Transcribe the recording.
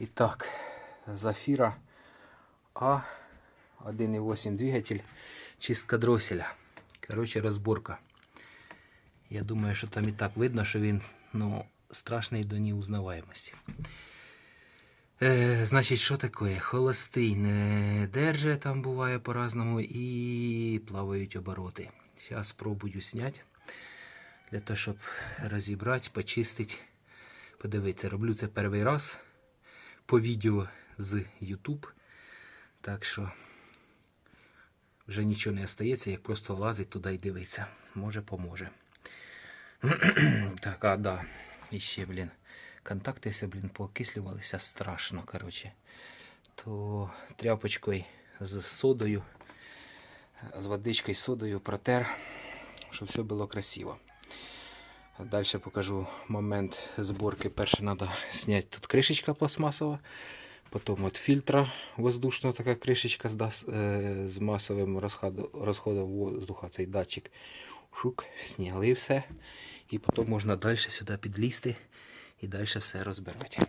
І так, Зафіра А 1.8 двигатель, чистка дроселя. Коротше, розборка. Я думаю, що там і так видно, що він ну, страшний до неузнаваємості. Е, значить, що таке? Холостий не держи, там буває по-разному, і плавають обороти. Зараз спробую зняти. Для того, щоб розібрати, почистити. Подивитися, роблю це перший раз по відео з YouTube. Так що вже нічого не остається, як просто лазить туди і дивитися. Може, поможе. так, а да. І ще, блін. Контакти блін, поокислювалися страшно, коротше. То тряпочкою з содою, з водичкою, з содою протер, щоб все було красиво. Далі покажу момент зборки. Перше треба зняти тут кришечка пластмасова. Потім от фільтра воздушного така кришечка з, з масовим розходом, воздуха, цей датчик. Шук, зняли все. І потім можна далі сюди підлізти і далі все розбирати.